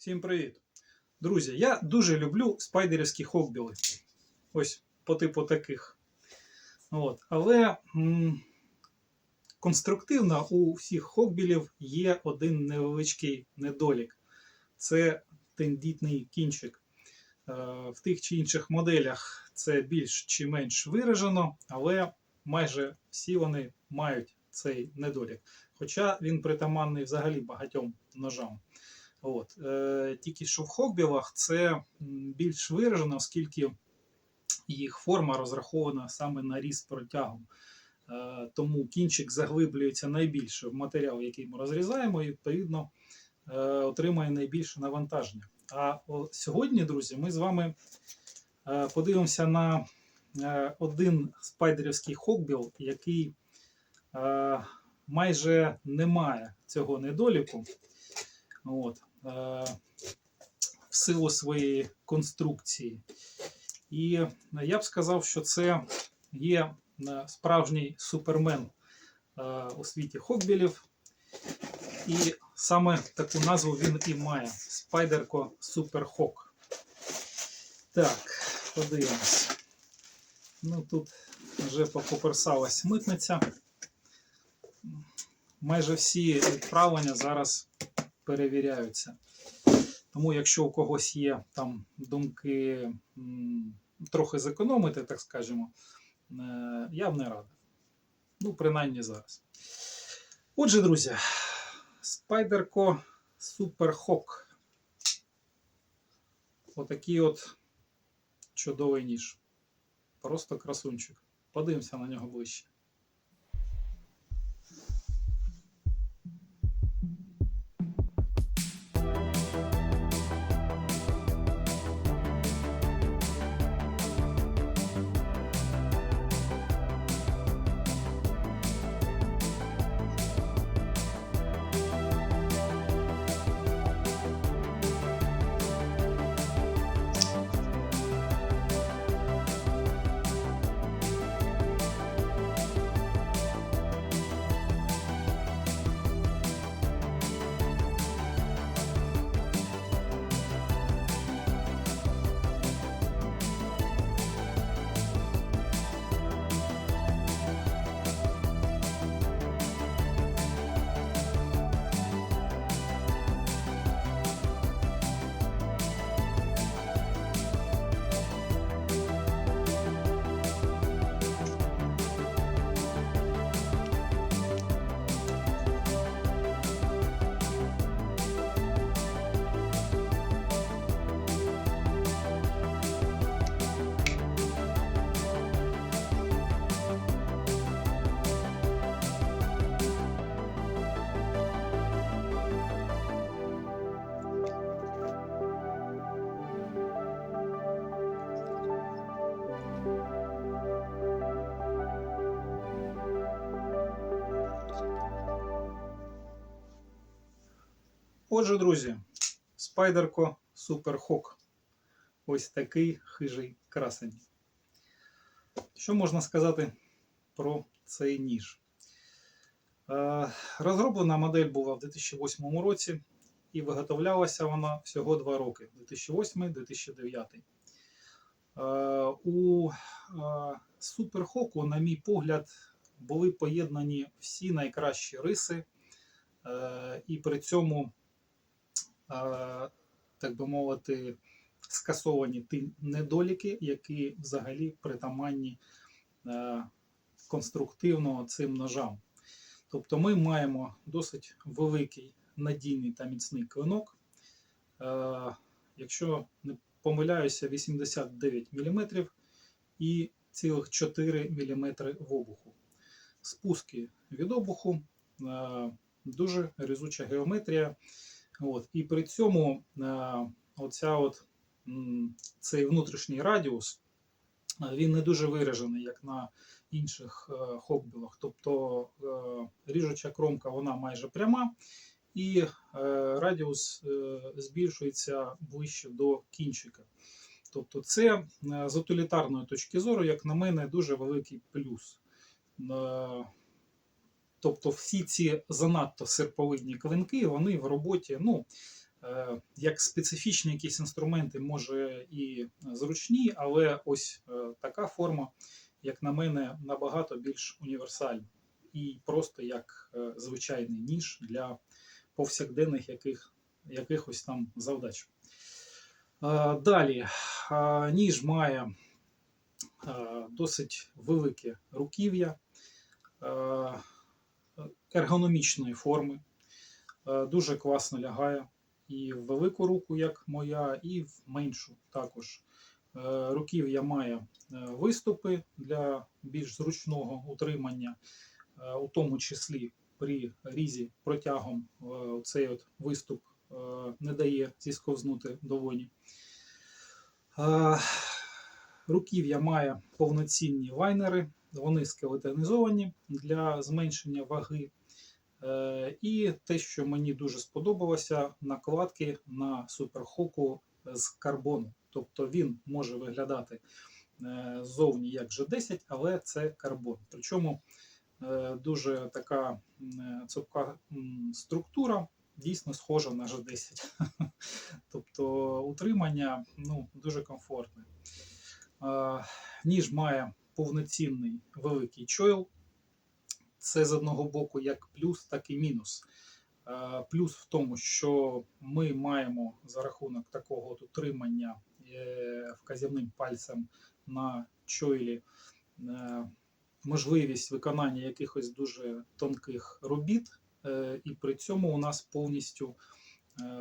Всім привіт! Друзі, я дуже люблю спайдерівські хокбіли. Ось по типу таких. От. Але м, конструктивно у всіх хокбілів є один невеличкий недолік. Це тендітний кінчик. Е, В тих чи інших моделях це більш чи менш виражено, але майже всі вони мають цей недолік. Хоча він притаманний взагалі багатьом ножам. От. Е, тільки що в хокбілах це більш виражено, оскільки їх форма розрахована саме на ріст протягом. Е, тому кінчик заглиблюється найбільше в матеріал, який ми розрізаємо, і відповідно е, отримує найбільше навантаження. А сьогодні, друзі, ми з вами е, подивимося на е, один спайдерівський хокбіл, який е, майже не має цього недоліку. От, в силу своєї конструкції. І я б сказав, що це є е, справжній супермен е, у світі хокбілів. І саме таку назву він і має Спайдерко Суперхок. Так, подивимось. Ну тут вже попоперсалась митниця. Майже всі відправлення зараз перевіряються. Тому, якщо у когось є там думки трохи зекономити, так скажемо, е, я б не радив. Ну, принаймні зараз. Отже, друзі, Спайдерко Суперхок. Отакий от чудовий ніж. Просто красунчик. Подивимося на нього ближче. Отже, друзі, Спайдерко Суперхок. Ось такий хижий красень. Що можна сказати про цей ніж? Е, Розроблена модель була в 2008 році і виготовлялася вона всього 2 роки 2008-2009. Е, У е, Суперхоку, на мій погляд, були поєднані всі найкращі риси, і при цьому так би мовити, скасовані ті недоліки, які взагалі притаманні е, конструктивно цим ножам. Тобто ми маємо досить великий надійний та міцний клинок. Е, Якщо не помиляюся, 89 мм і цілих 4 мм в обуху. Спуски від обуху, е, дуже різуча геометрія. От. І при цьому е, оця от, цей внутрішній радіус е, він не дуже виражений, як на інших е, хокбілах. Тобто ріжуча кромка вона майже пряма, і радіус збільшується ближче до кінчика. Тобто, це з утилітарної точки зору, як на мене, дуже великий плюс. Тобто всі ці занадто серповидні клинки, вони в роботі ну, е, як специфічні якісь інструменти, може і зручні, але ось е, така форма, як на мене, набагато більш універсальна і просто як е, звичайний ніж для повсякденних яких, якихось там завдач. Далі ніж має досить велике руків'я ергономічної форми, е, дуже класно лягає і в велику руку, як моя, і в меншу також. Е, Руків'я має е, виступи для більш зручного утримання, у тому числі при різі протягом цей от виступ не дає зісковзнути долоні. Руків'я має повноцінні вайнери, вони скелетонізовані для зменшення ваги. Е, І те, що мені дуже сподобалося, накладки на суперхоку з карбону. Тобто він може виглядати е, ззовні як G10, але це карбон. Причому е, дуже така цупка структура, дійсно схожа на G10. Тобто утримання ну, дуже комфортне. Ніж має повноцінний великий чойл. Це з одного боку як плюс, так і мінус. Е, Плюс в тому, що ми маємо за рахунок такого утримання е, вказівним пальцем на чойлі е, можливість виконання якихось дуже тонких робіт, і при цьому у нас повністю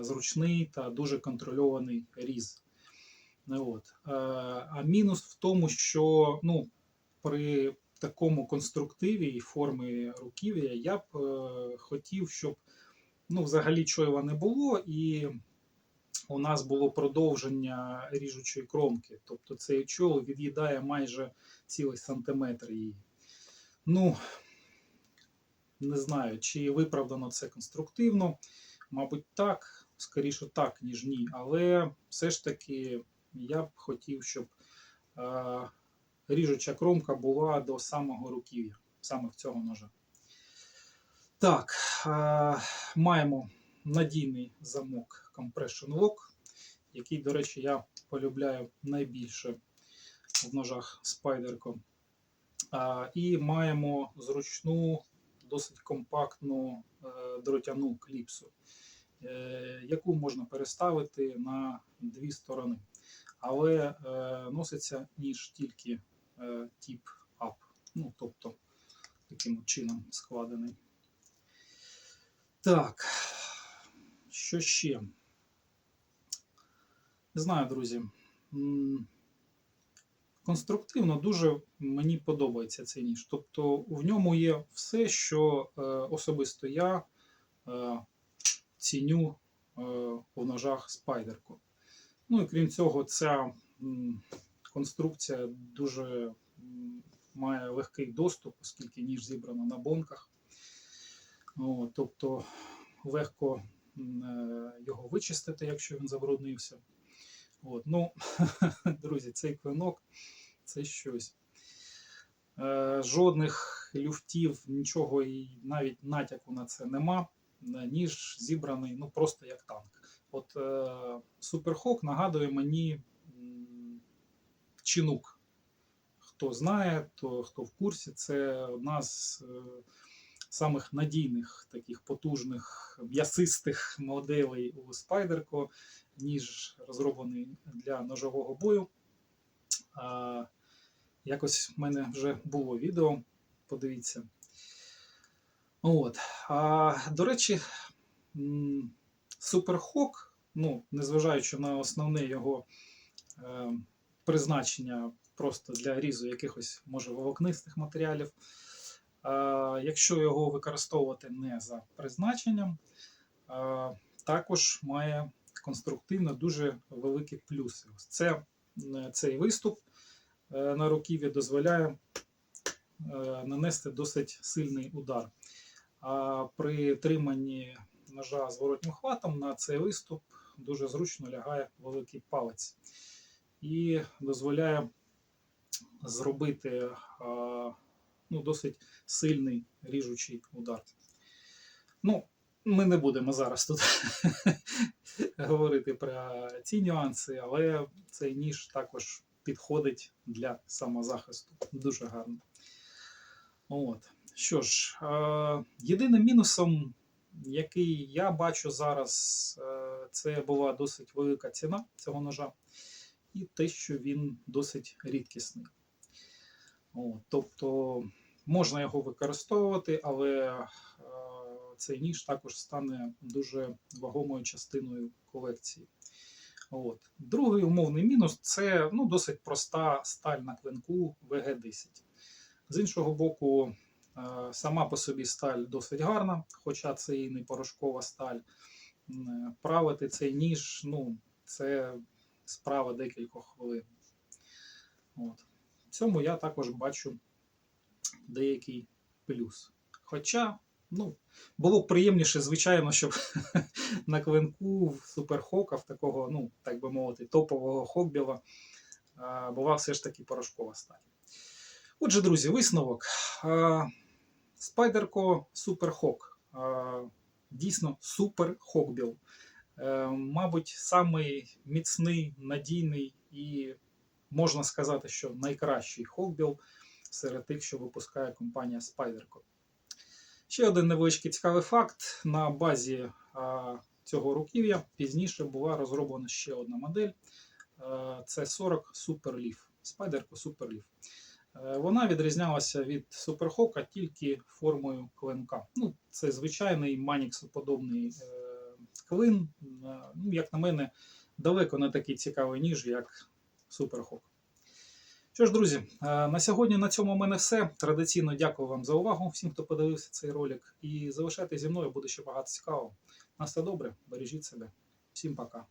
зручний та дуже контрольований різ. От. А мінус в тому, що ну, при такому конструктиві і формі руків'я я б е, хотів, щоб ну, взагалі чойла не було, і у нас було продовження ріжучої кромки. Тобто цей чол від'їдає майже цілий сантиметр її. Ну, не знаю, чи виправдано це конструктивно. Мабуть, так, скоріше так, ніж ні. Але все ж таки я б хотів, щоб е, ріжуча кромка була до самого руків'я, саме в цього ножа. Так, е, маємо надійний замок Compression Lock, який, до речі, я полюбляю найбільше в ножах Spyderco. А, і маємо зручну, досить компактну е, дротяну кліпсу, е, яку можна переставити на дві сторони. Але е, носиться ніж тільки е, тип up, ну, тобто таким чином складений. Так, що ще? Не знаю, друзі. Конструктивно дуже мені подобається цей ніж. Тобто в ньому є все, що е, особисто я е, ціню е, в ножах Spyderco. Ну і крім цього, ця конструкція дуже має легкий доступ, оскільки ніж зібрано на бонках. О, тобто легко е, його вичистити, якщо він забруднився. От, ну, друзі, цей клинок це щось. Е, жодних люфтів, нічого і навіть натяку на це нема. Ніж зібраний ну, просто як танк. От е, Суперхок нагадує мені чинук. Хто знає, то хто в курсі, це одна з е, самих надійних таких потужних м'ясистих моделей у Spyderco, ніж розроблений для ножового бою. Якось в мене вже було відео, подивіться. От. А, до речі, Суперхок, ну, незважаючи на основне його е, призначення просто для різу якихось, може, волокнистих матеріалів. Якщо його використовувати не за призначенням, також має конструктивно дуже великі плюси. Це, цей виступ е, на руків'я дозволяє е, нанести досить сильний удар. А при триманні ножа зворотнім хватом на цей виступ дуже зручно лягає великий палець і дозволяє зробити ну, досить сильний ріжучий удар. Ну, Ми не будемо зараз тут говорити про ці нюанси, але цей ніж також підходить для самозахисту. Дуже гарно. От. Що ж, е, єдиним мінусом, який я бачу зараз, е, це була досить велика ціна цього ножа, і те, що він досить рідкісний. От, тобто можна його використовувати, але е, цей ніж також стане дуже вагомою частиною колекції. От. Другий умовний мінус це ну, досить проста сталь на клинку VG10. З іншого боку, е, сама по собі сталь досить гарна, хоча це і не порошкова сталь. Е, Правити цей ніж ну, це справа декількох хвилин. От. В цьому я також бачу деякий плюс. Хоча, ну, було б приємніше, звичайно, щоб на клинку в суперхока, в такого, ну, так би мовити, топового хокбіла, була все ж таки порошкова сталь. Отже, друзі, висновок. Спайдерко Суперхок. Дійсно супер хокбіл. Е, Мабуть, самий міцний, надійний і можна сказати, що найкращий хокбіл серед тих, що випускає компанія Spyderco. Ще один невеличкий цікавий факт: на базі цього руків'я пізніше була розроблена ще одна модель. Е, Це 40 Super Leaf. Spyderco Super Leaf. Е, Вона відрізнялася від Суперхока тільки формою клинка. Ну, це звичайний маніксоподобний Е, Ну, як на мене, далеко не такий цікавий ніж, як Суперхок. Що ж, друзі, е, на сьогодні на цьому в мене все. Традиційно дякую вам за увагу, всім, хто подивився цей ролик. І залишайтеся зі мною, буде ще багато цікавого. На все добре, бережіть себе. Всім пока.